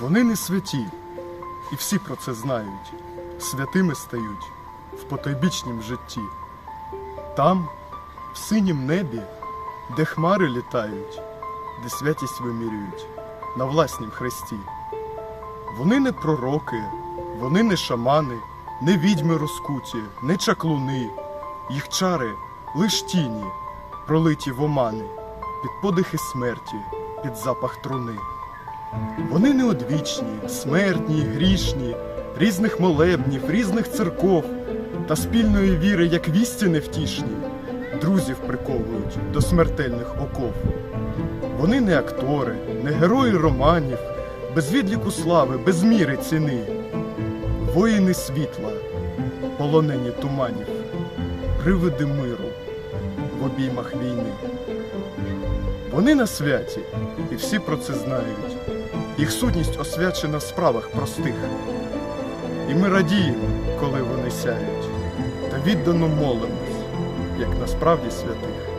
Вони не святі, і всі про це знають. Святими стають в потойбічнім житті. Там, в синім небі, де хмари літають, де святість вимірюють на власнім хресті. Вони не пророки, вони не шамани, не відьми розкуті, не чаклуни. Їх чари лиш тіні, пролиті в омани, під подихи смерті, під запах труни. Вони неодвічні, смертні, грішні, різних молебнів, різних церков та спільної віри, як вісті невтішні, друзів приковують до смертельних оков. Вони не актори, не герої романів, без відліку слави, без міри ціни, воїни світла, полонені туманів, привиди миру в обіймах війни. Вони на святі, і всі про це знають. Їх сутність освячена в справах простих. І ми радіємо, коли вони сяють, та віддано молимось, як насправді святих.